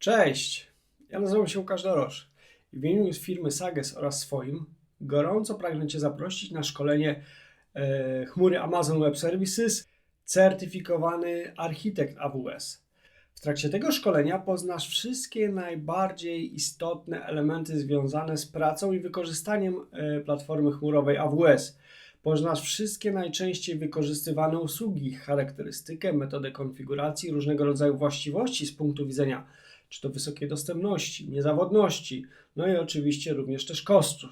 Cześć, ja nazywam się Łukasz Dorosz. W imieniu firmy Sages oraz swoim gorąco pragnę Cię zaprosić na szkolenie e, chmury Amazon Web Services certyfikowany architekt AWS. W trakcie tego szkolenia poznasz wszystkie najbardziej istotne elementy związane z pracą i wykorzystaniem e, platformy chmurowej AWS. Poznasz wszystkie najczęściej wykorzystywane usługi, charakterystykę, metodę konfiguracji, różnego rodzaju właściwości z punktu widzenia czy to wysokiej dostępności, niezawodności, no i oczywiście również też kosztów.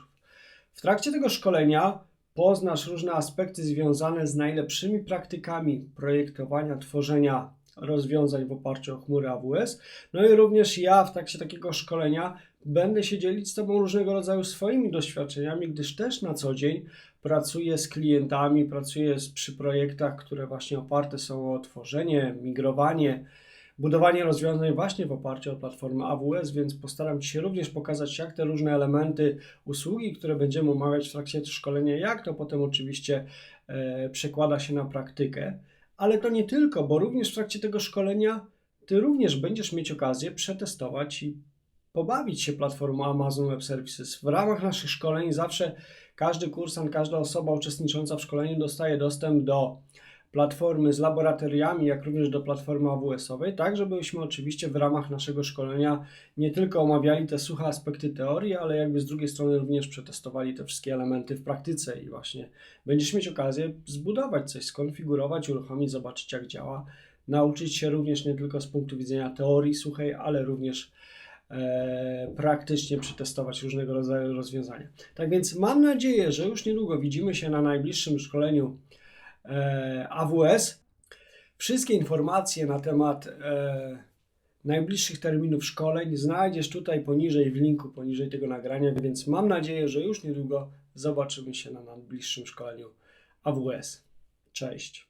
W trakcie tego szkolenia poznasz różne aspekty związane z najlepszymi praktykami projektowania, tworzenia rozwiązań w oparciu o chmurę AWS. No i również ja w trakcie takiego szkolenia będę się dzielić z Tobą różnego rodzaju swoimi doświadczeniami, gdyż też na co dzień pracuję z klientami, pracuję przy projektach, które właśnie oparte są o tworzenie, migrowanie, budowanie rozwiązań właśnie w oparciu o platformę AWS, więc postaram się również pokazać, jak te różne elementy usługi, które będziemy omawiać w trakcie szkolenia, jak to potem oczywiście e, przekłada się na praktykę. Ale to nie tylko, bo również w trakcie tego szkolenia Ty również będziesz mieć okazję przetestować i pobawić się platformą Amazon Web Services. W ramach naszych szkoleń zawsze każdy kursant, każda osoba uczestnicząca w szkoleniu dostaje dostęp do platformy z laboratoriami, jak również do platformy AWS-owej, tak żebyśmy oczywiście w ramach naszego szkolenia nie tylko omawiali te suche aspekty teorii, ale jakby z drugiej strony również przetestowali te wszystkie elementy w praktyce i właśnie będziesz mieć okazję zbudować coś, skonfigurować, uruchomić, zobaczyć jak działa, nauczyć się również nie tylko z punktu widzenia teorii suchej, ale również e, praktycznie przetestować różnego rodzaju rozwiązania. Tak więc mam nadzieję, że już niedługo widzimy się na najbliższym szkoleniu AWS. Wszystkie informacje na temat e, najbliższych terminów szkoleń znajdziesz tutaj poniżej w linku poniżej tego nagrania, więc mam nadzieję, że już niedługo zobaczymy się na najbliższym szkoleniu AWS. Cześć.